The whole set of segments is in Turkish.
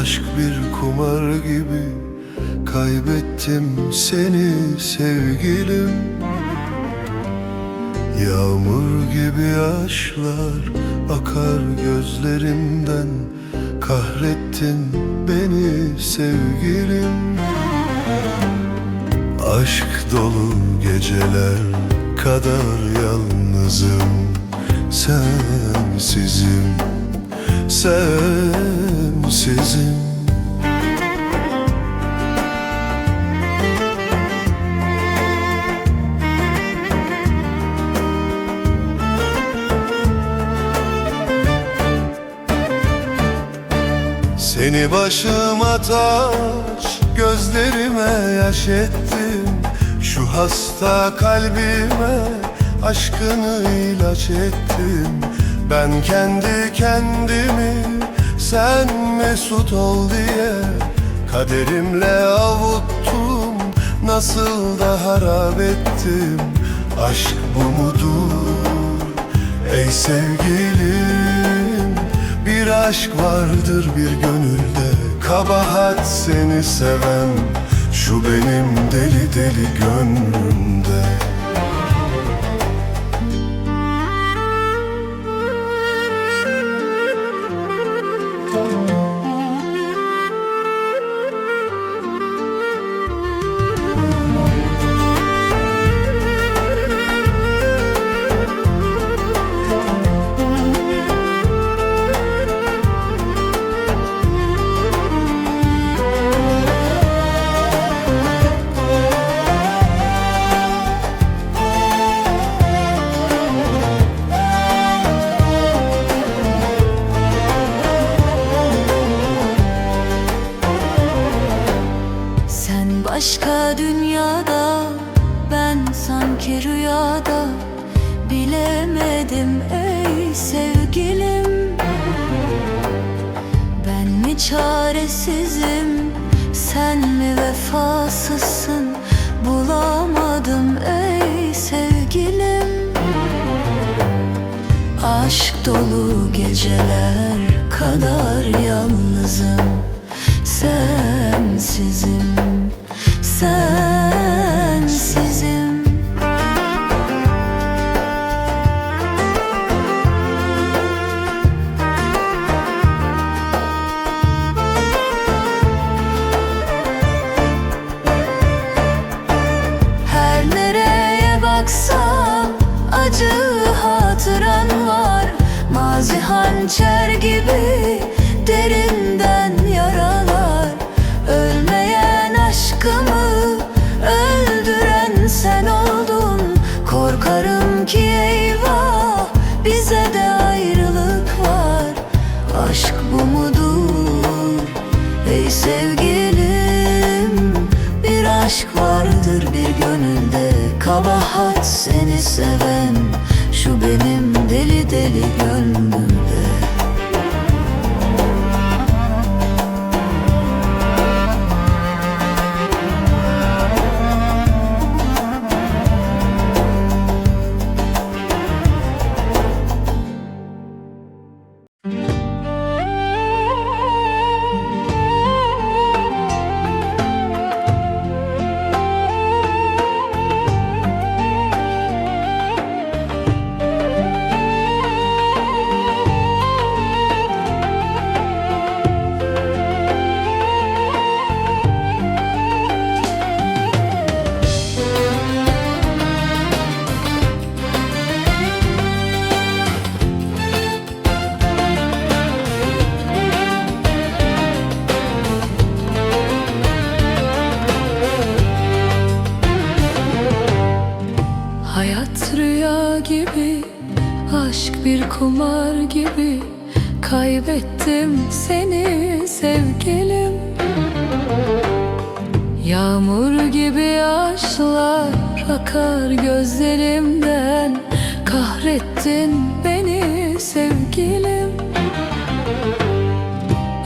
Aşk bir kumar gibi. Kaybettim seni sevgilim. Yağmur gibi yaşlar akar gözlerimden. Kahrettin beni sevgilim. Aşk dolu geceler kadar yalnızım. Sensizim, sensizim Seni başıma taç, gözlerime yaş ettim. Şu hasta kalbime aşkını ilaç ettim Ben kendi kendimi sen mesut ol diye Kaderimle avuttum, nasıl da harap ettim Aşk bu mudur? Ey sevgilim bir aşk vardır bir gönülde. Kabahat seni seven Şu benim deli deli gönlümde başka dünyada. Ben sanki rüyada Bilemedim ey sevgilim. Ben mi çaresizim? Sen mi vefasızsın? Bulamadım ey sevgilim. Aşk dolu geceler kadar yalnızım. Sensizim, sensizim gönülde Kabahat seni seven. Şu benim deli deli gönlümde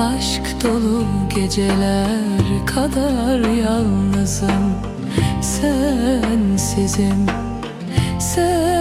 Aşk dolu geceler kadar yalnızım. Sensizim, sensizim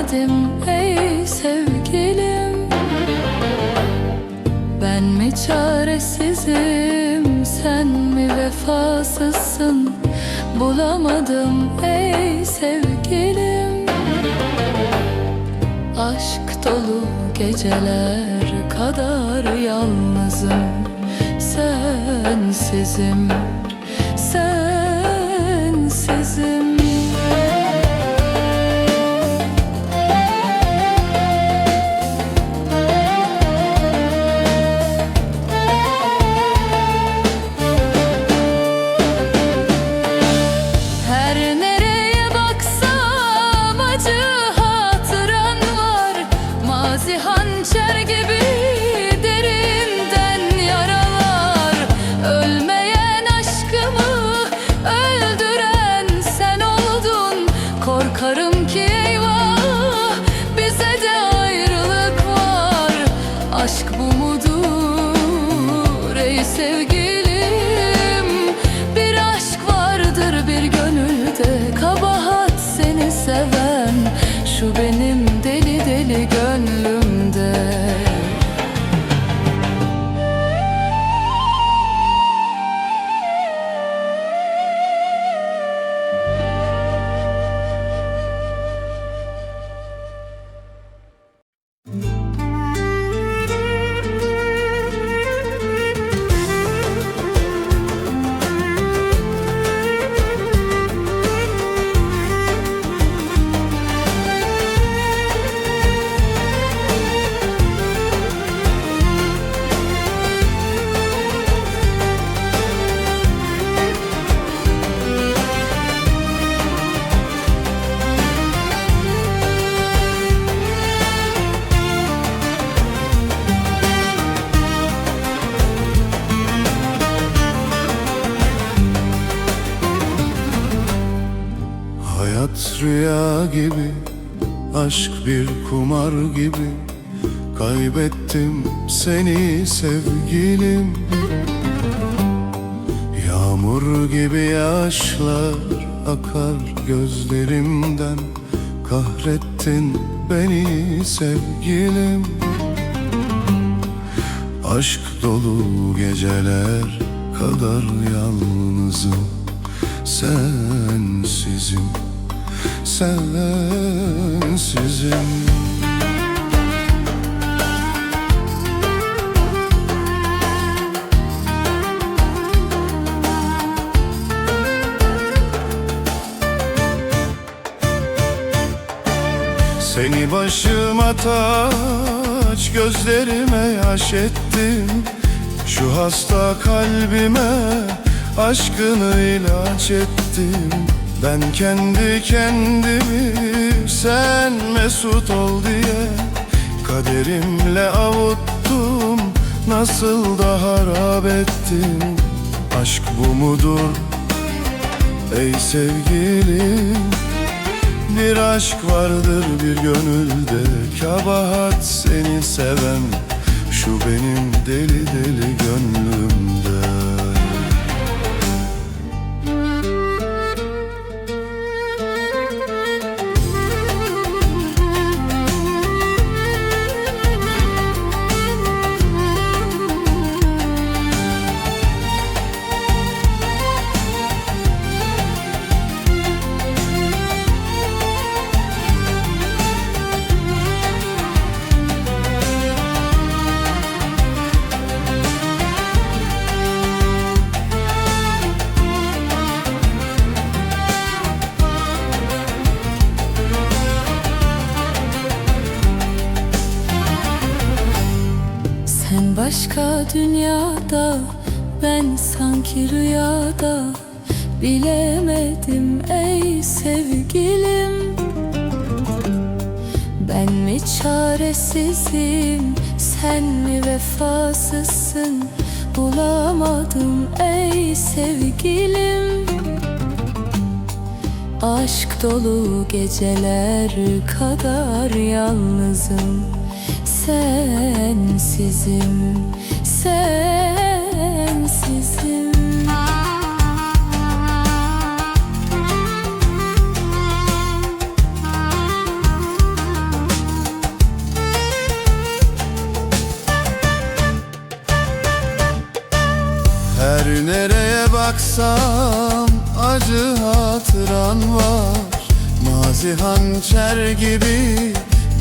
Bilemedim ey sevgilim. Ben mi çaresizim? Sen mi vefasızsın? Bulamadım ey sevgilim. Aşk dolu geceler kadar yalnızım. Sensizim, kumar gibi Kaybettim seni sevgilim. Yağmur gibi yaşlar akar gözlerimden Kahrettin beni sevgilim. Aşk dolu geceler kadar yalnızım Sensizim, sensizim. Seni başıma taç gözlerime yaş ettim. Şu hasta kalbime aşkını ilaç ettim Ben kendi kendimi sen mesut ol diye Kaderimle avuttum. Nasıl da harap ettim Aşk bu mudur? Ey sevgilim bir aşk vardır bir gönülde Kabahat. Seni seven Şu benim deli deli gönlümde sanki rüyada Bilemedim ey sevgilim. Ben mi çaresizim Sen mi vefasızsın? Bulamadım ey sevgilim. Aşk dolu geceler kadar yalnızım. Sensizim, sensizim Her nereye baksam acı hatıran var. Mazi hançer gibi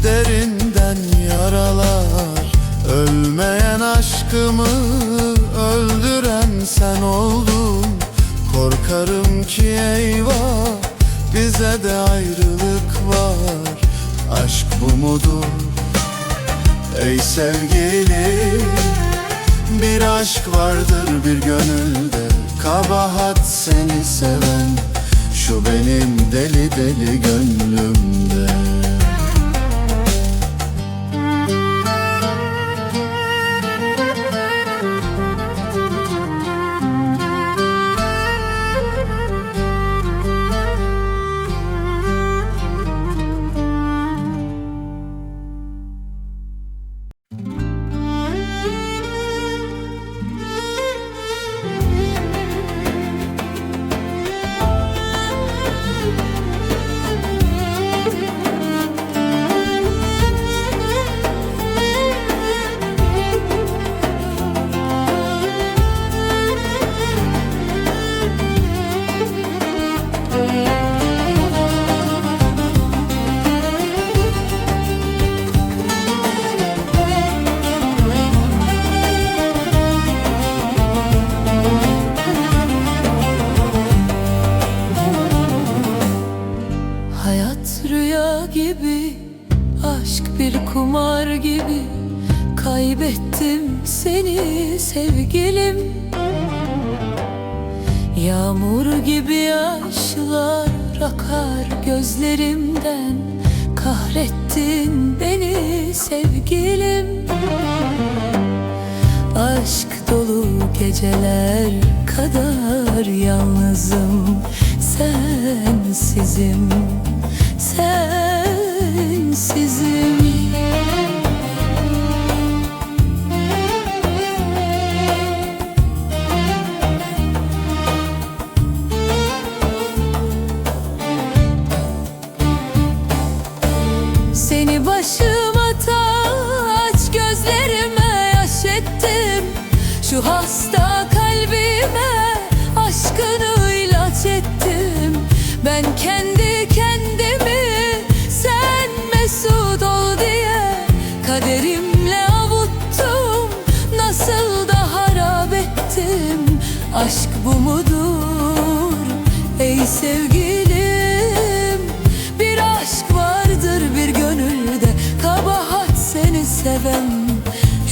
derinden yaralar. Ölmeyen aşkımı öldüren sen oldun. Korkarım ki eyvah bize de ayrılık var. Aşk bu mudur? Ey sevgilim bir aşk vardır bir gönülde. Kabahat seni seven Şu benim deli deli gönlümde Aşk dolu geceler kadar yalnızım. Sensizim, sensizim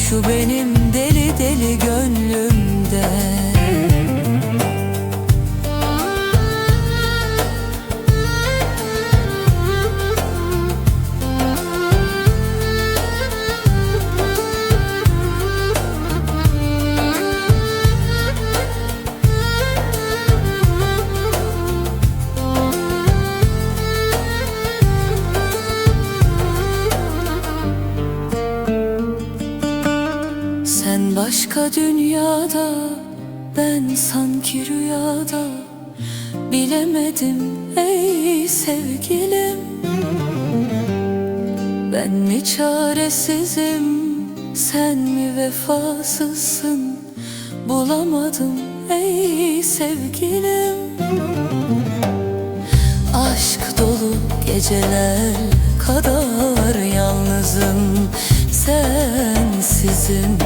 Şu benim deli deli gönlümde başka dünyada Ben sanki rüyada Bilemedim ey sevgilim. Ben mi çaresizim Sen mi vefasızsın? Bulamadım ey sevgilim. Aşk dolu geceler kadar yalnızım Sensizim,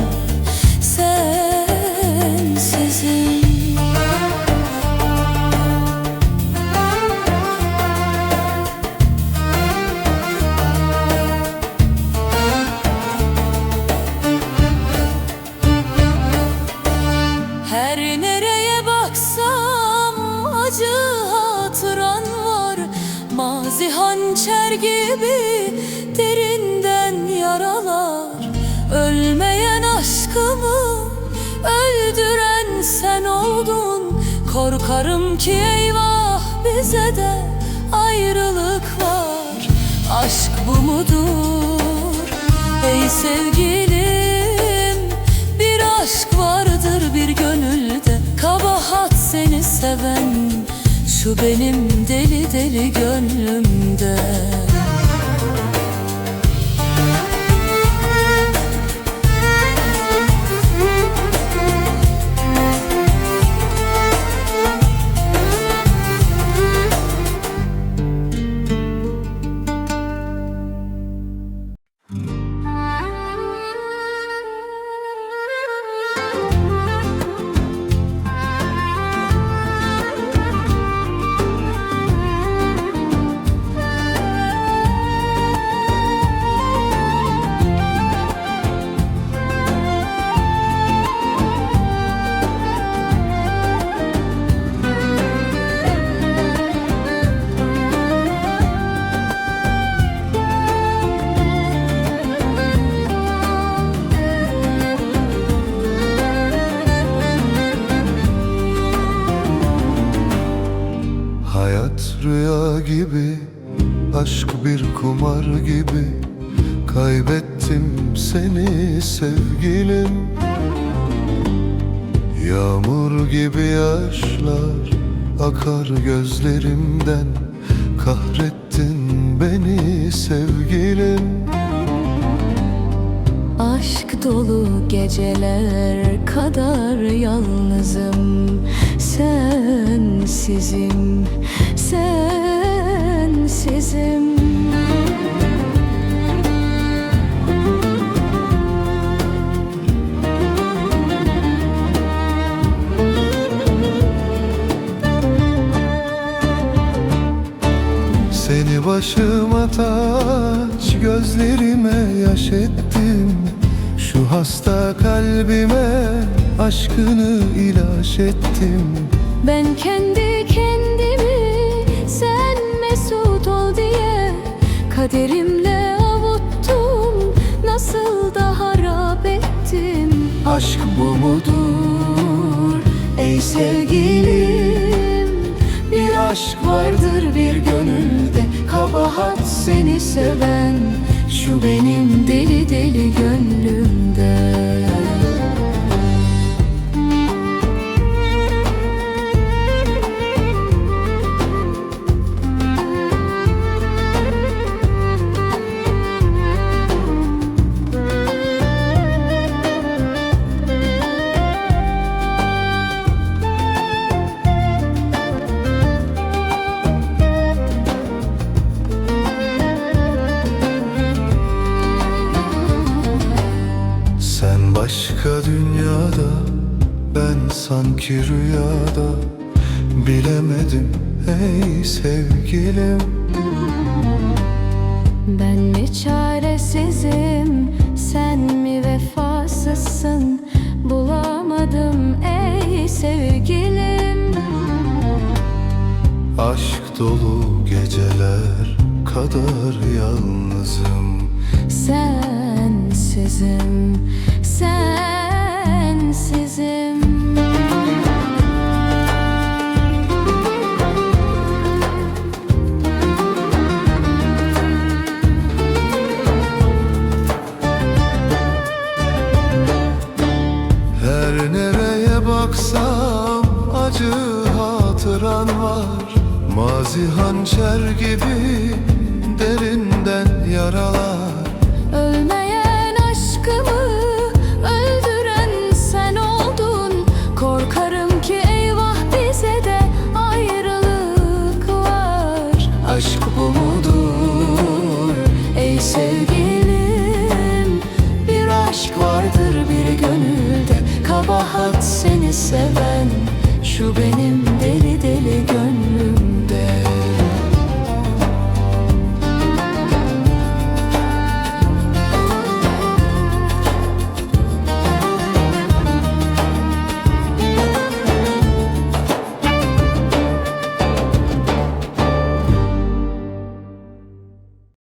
de ayrılık var. Aşk bu mudur? Ey sevgilim Bir aşk vardır bir gönülde. Kabahat seni seven Şu benim deli deli gönlümde gibi yaşlar akar gözlerimden. Kahrettin beni sevgilim. Aşk dolu geceler kadar yalnızım. Sensizim, sensizim başıma taç gözlerime yaş ettim. Şu hasta kalbime aşkını ilaç ettim. Ben kendi kendimi sen mesut ol diye Kaderimle avuttum. Nasıl da harap ettim? Aşk bu mudur? Ey sevgilim Bir aşk vardır bir gönülde Kabahat seni seven Şu benim deli deli gönlümde Bilemedim ey sevgilim? Ben mi çaresizim? Sen mi vefasızsın? Bulamadım ey sevgilim. Aşk dolu geceler kadar yalnızım. Sensizim, sensizim seven. Şu benim deli deli gönlüm